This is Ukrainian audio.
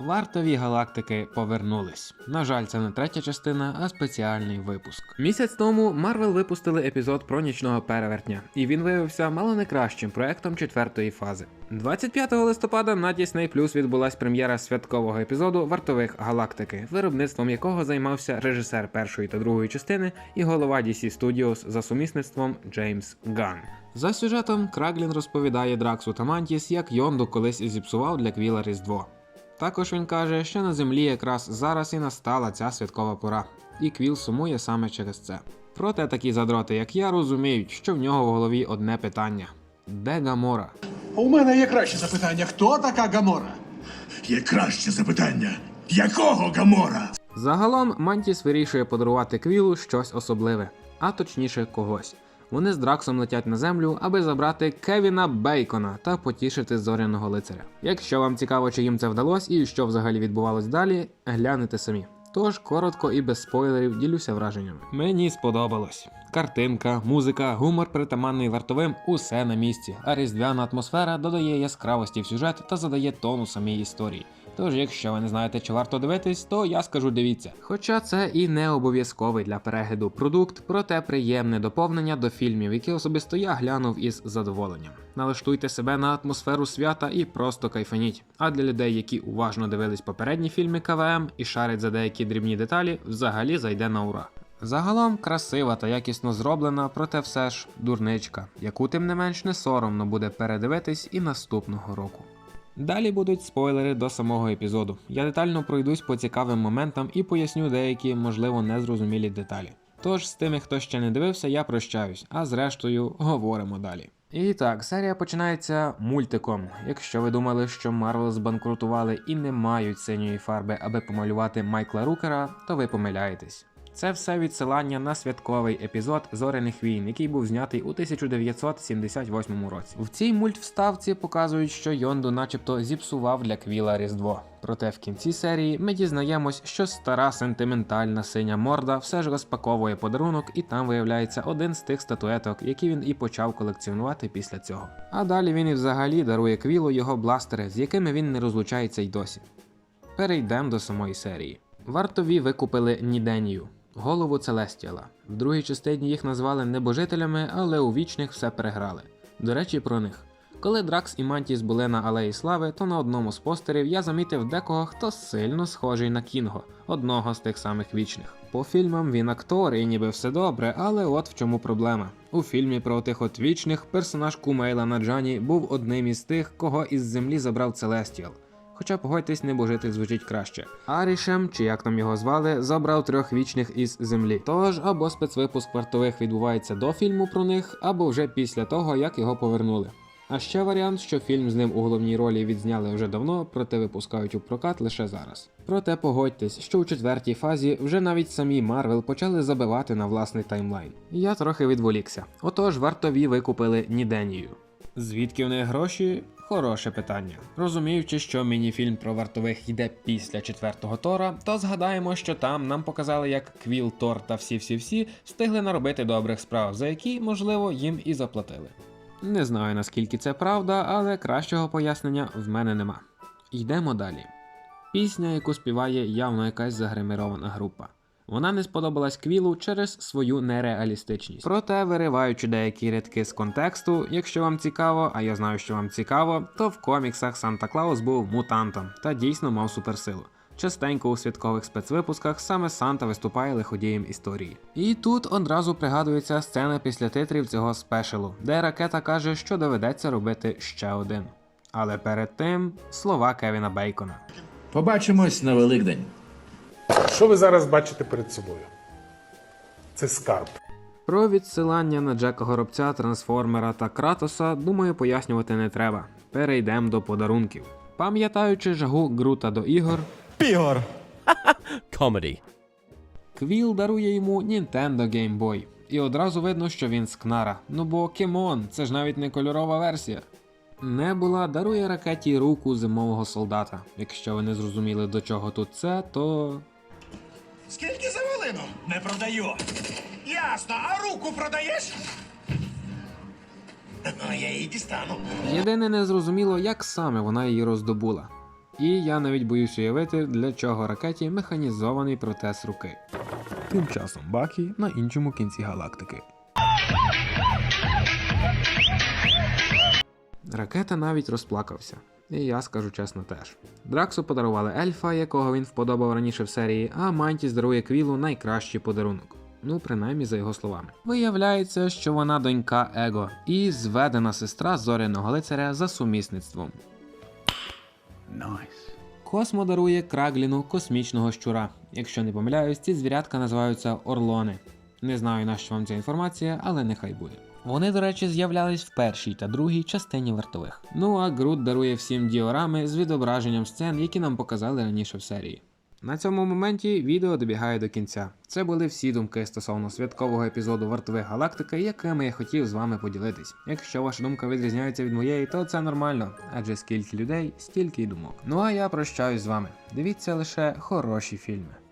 Вартові галактики повернулись. На жаль, це не третя частина, а спеціальний випуск. Місяць тому Марвел випустили епізод про нічного перевертня, і він виявився мало не кращим проектом четвертої фази. 25 листопада на Disney Plus відбулась прем'єра святкового епізоду Вартових галактики, виробництвом якого займався режисер першої та другої частини і голова DC Studios за сумісництвом Джеймс Ганн. За сюжетом Краглін розповідає Драксу та Мантіс, як Йонду колись зіпсував для Квіла Різдво. Також він каже, що на землі якраз зараз і настала ця святкова пора, і Квіл сумує саме через це. Проте такі задроти, як я, розуміють, що в нього в голові одне питання: де Гамора? У мене є краще запитання: хто така Гамора? Є краще запитання. Якого Гамора? Загалом Мантіс вирішує подарувати Квілу щось особливе, а точніше когось. Вони з Драксом летять на землю, аби забрати Кевіна Бейкона та потішити зоряного лицаря. Якщо вам цікаво, чи їм це вдалося і що взагалі відбувалось далі, глянете самі. Тож коротко і без спойлерів ділюся враженнями. Мені сподобалось. Картинка, музика, гумор притаманний вартовим усе на місці, а різдвяна атмосфера додає яскравості в сюжет та задає тону самій історії. Тож, якщо ви не знаєте, чи варто дивитись, то я скажу дивіться. Хоча це і не обов'язковий для перегляду продукт, проте приємне доповнення до фільмів, які особисто я глянув із задоволенням. Налаштуйте себе на атмосферу свята і просто кайфаніть. А для людей, які уважно дивились попередні фільми КВМ і шарять за деякі дрібні деталі, взагалі зайде на ура. Загалом красива та якісно зроблена, проте все ж дурничка, яку тим не менш не соромно буде передивитись і наступного року. Далі будуть спойлери до самого епізоду. Я детально пройдусь по цікавим моментам і поясню деякі, можливо, незрозумілі деталі. Тож з тими, хто ще не дивився, я прощаюсь, а зрештою говоримо далі. І так, серія починається мультиком. Якщо ви думали, що Марвел збанкрутували і не мають синьої фарби, аби помалювати Майкла Рукера, то ви помиляєтесь. Це все відсилання на святковий епізод Зоряних війн, який був знятий у 1978 році. В цій мультвставці показують, що Йонду, начебто, зіпсував для Квіла Різдво. Проте в кінці серії ми дізнаємось, що стара сентиментальна синя морда все ж розпаковує подарунок, і там виявляється один з тих статуеток, які він і почав колекціонувати після цього. А далі він і взагалі дарує Квілу його бластери, з якими він не розлучається й досі. Перейдемо до самої серії. Вартові викупили Ніденію, голову Целестіала. В другій частині їх назвали небожителями, але у вічних все переграли. До речі, про них. Коли Дракс і Мантіс були на Алеї Слави, то на одному з постерів я замітив декого, хто сильно схожий на Кінго, одного з тих самих вічних. По фільмам він актор і ніби все добре, але от в чому проблема. У фільмі про тих от вічних персонаж Кумейла Наджані був одним із тих, кого із землі забрав Целестіал. Хоча погодьтесь, небожитель звучить краще. Арішем, чи як там його звали, забрав трьох вічних із землі. Тож або спецвипуск вартових відбувається до фільму про них, або вже після того, як його повернули. А ще варіант, що фільм з ним у головній ролі відзняли вже давно, проте випускають у прокат лише зараз. Проте погодьтесь, що у четвертій фазі вже навіть самі Марвел почали забивати на власний таймлайн. Я трохи відволікся. Отож, вартові викупили Ніденію. Звідки в них гроші? Хороше питання. Розуміючи, що мініфільм про вартових йде після четвертого Тора, то згадаємо, що там нам показали, як Квіл, Тор та всі-всі-всі встигли наробити добрих справ, за які, можливо, їм і заплатили. Не знаю наскільки це правда, але кращого пояснення в мене нема. Йдемо далі. Пісня, яку співає явно якась загримірована група. Вона не сподобалась Квілу через свою нереалістичність. Проте, вириваючи деякі рядки з контексту, якщо вам цікаво, а я знаю, що вам цікаво, то в коміксах Санта Клаус був мутантом та дійсно мав суперсилу. Частенько у святкових спецвипусках саме Санта виступає лиходієм історії. І тут одразу пригадується сцена після титрів цього спешалу, де ракета каже, що доведеться робити ще один. Але перед тим слова Кевіна Бейкона. Побачимось на Великдень. Що ви зараз бачите перед собою? Це скарб. Про відсилання на Джека Горобця, Трансформера та Кратоса, думаю, пояснювати не треба. Перейдемо до подарунків. Пам'ятаючи жагу Грута до ігор, Пігор. Comedy. Квіл дарує йому Nintendo Game Boy. І одразу видно, що він з Кнара. Ну бо кемон, це ж навіть не кольорова версія. Небула дарує ракеті руку зимового солдата. Якщо ви не зрозуміли до чого тут це, то. Скільки? Не продаю. Ясно, а руку продаєш? Ну, я її дістану. Єдине незрозуміло, як саме вона її роздобула. І я навіть боюсь уявити, для чого ракеті механізований протез руки. Тим часом Бакі на іншому кінці галактики. Ракета навіть розплакався. І я скажу чесно теж. Драксу подарували ельфа, якого він вподобав раніше в серії, а Мантіс дарує Квілу найкращий подарунок. Ну, принаймні за його словами. Виявляється, що вона донька Его і зведена сестра зоряного лицаря за сумісництвом. Космо дарує Крагліну космічного щура. Якщо не помиляюсь, ці звірятка називаються орлони. Не знаю, на що вам ця інформація, але нехай буде. Вони, до речі, з'являлись в першій та другій частині вартових. Ну а Грут дарує всім діорами з відображенням сцен, які нам показали раніше в серії. На цьому моменті відео добігає до кінця. Це були всі думки стосовно святкового епізоду Вартових Галактики, якими я хотів з вами поділитись. Якщо ваша думка відрізняється від моєї, то це нормально, адже скільки людей, стільки й думок. Ну а я прощаюсь з вами. Дивіться лише хороші фільми.